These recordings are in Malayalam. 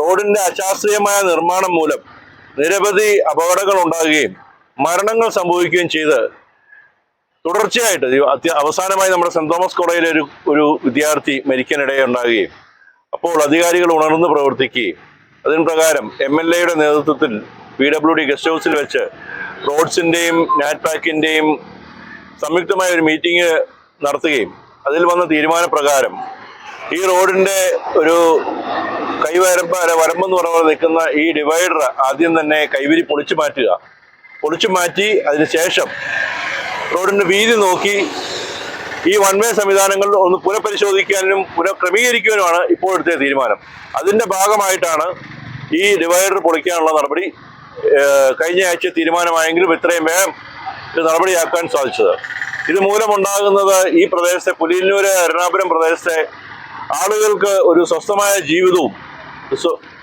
റോഡിന്റെ അശാസ്ത്രീയമായ നിർമ്മാണം മൂലം നിരവധി അപകടങ്ങൾ ഉണ്ടാകുകയും മരണങ്ങൾ സംഭവിക്കുകയും ചെയ്ത് തുടർച്ചയായിട്ട് അവസാനമായി നമ്മുടെ സെന്റ് തോമസ് കോളേജിലെ ഒരു ഒരു വിദ്യാർത്ഥി മരിക്കാനിടയുണ്ടാകുകയും അപ്പോൾ അധികാരികൾ ഉണർന്ന് പ്രവർത്തിക്കുകയും അതിന് പ്രകാരം എം എൽ എയുടെ നേതൃത്വത്തിൽ പി ഡബ്ല്യു ഡി ഗസ്റ്റ് ഹൗസിൽ വെച്ച് റോഡ്സിന്റെയും നാറ്റ്പാക്കിന്റെയും സംയുക്തമായ ഒരു മീറ്റിംഗ് നടത്തുകയും അതിൽ വന്ന തീരുമാനപ്രകാരം ഈ റോഡിന്റെ ഒരു കൈവരമ്പ വരമ്പെന്ന് പറഞ്ഞ നിൽക്കുന്ന ഈ ഡിവൈഡർ ആദ്യം തന്നെ കൈവരി പൊളിച്ചു മാറ്റുക. പൊളിച്ചു മാറ്റി അതിനുശേഷം റോഡിന്റെ വീതി നോക്കി ഈ വൺ വേ സംവിധാനങ്ങൾ ഒന്ന് പുനഃപരിശോധിക്കാനും പുനഃക്രമീകരിക്കാനുമാണ് ഇപ്പോൾ എടുത്ത തീരുമാനം. അതിന്റെ ഭാഗമായിട്ടാണ് ഈ ഡിവൈഡർ പൊളിക്കാനുള്ള നടപടി കഴിഞ്ഞ ആഴ്ച തീരുമാനമായെങ്കിലും ഇത്രയും വേഗം ഇത് നടപടിയാക്കാൻ സാധിച്ചത്. ഇത് മൂലമുണ്ടാകുന്നത് ഈ പ്രദേശത്തെ പുലിയന്നൂര് എറണാകുളം പ്രദേശത്തെ ആളുകൾക്ക് ഒരു സ്വസ്ഥമായ ജീവിതവും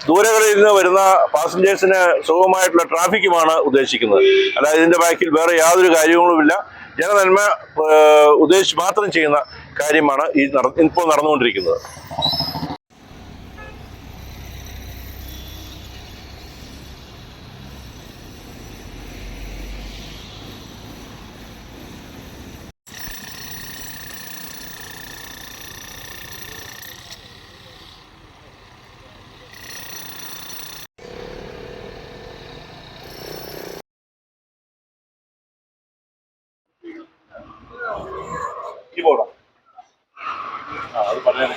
ദൂരങ്ങളിൽ നിന്ന് വരുന്ന പാസഞ്ചേഴ്സിന് സുഗമമായിട്ടുള്ള ട്രാഫിക്കുമാണ് ഉദ്ദേശിക്കുന്നത്. അല്ലാതെ ഇതിന്റെ ബാക്കിൽ വേറെ യാതൊരു കാര്യങ്ങളുമില്ല. ജനനന്മ ഉദ്ദേശിച്ച് മാത്രം ചെയ്യുന്ന കാര്യമാണ് ഈ ഇപ്പോൾ നടന്നുകൊണ്ടിരിക്കുന്നത്. കീബോർഡാണ്. ആ അത് പറയാൻ